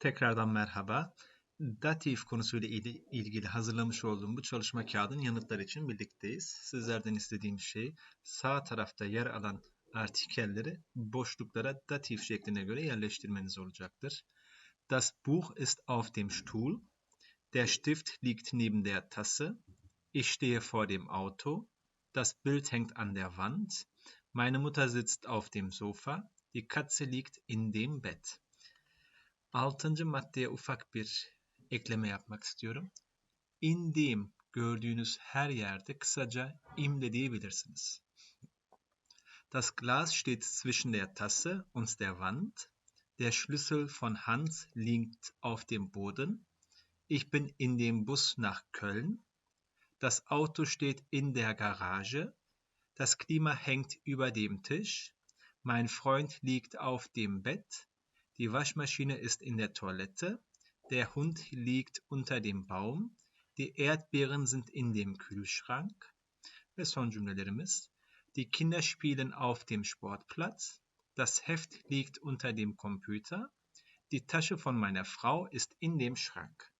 Tekrardan merhaba. Datif konusuyla ilgili hazırlamış olduğum bu çalışma kağıdının yanıtları için birlikteyiz. Sizlerden istediğim şey sağ tarafta yer alan artikelleri boşluklara datif şekline göre yerleştirmeniz olacaktır. Das Buch ist auf dem Stuhl. Der Stift liegt neben der Tasse. Ich stehe vor dem Auto. Das Bild hängt an der Wand. Meine Mutter sitzt auf dem Sofa. Die Katze liegt in dem Bett. Altıncı maddeye ufak bir ekleme yapmak istiyorum. İndiğim gördüğünüz her yerde kısaca im de diyebilirsiniz. Das Glas steht zwischen der Tasse und der Wand. Der Schlüssel von Hans liegt auf dem Boden. Ich bin in dem Bus nach Köln. Das Auto steht in der Garage. Das Klima hängt über dem Tisch. Mein Freund liegt auf dem Bett. Die Waschmaschine ist in der Toilette. Der Hund liegt unter dem Baum. Die Erdbeeren sind in dem Kühlschrank. Die Kinder spielen auf dem Sportplatz. Das Heft liegt unter dem Computer. Die Tasche von meiner Frau ist in dem Schrank.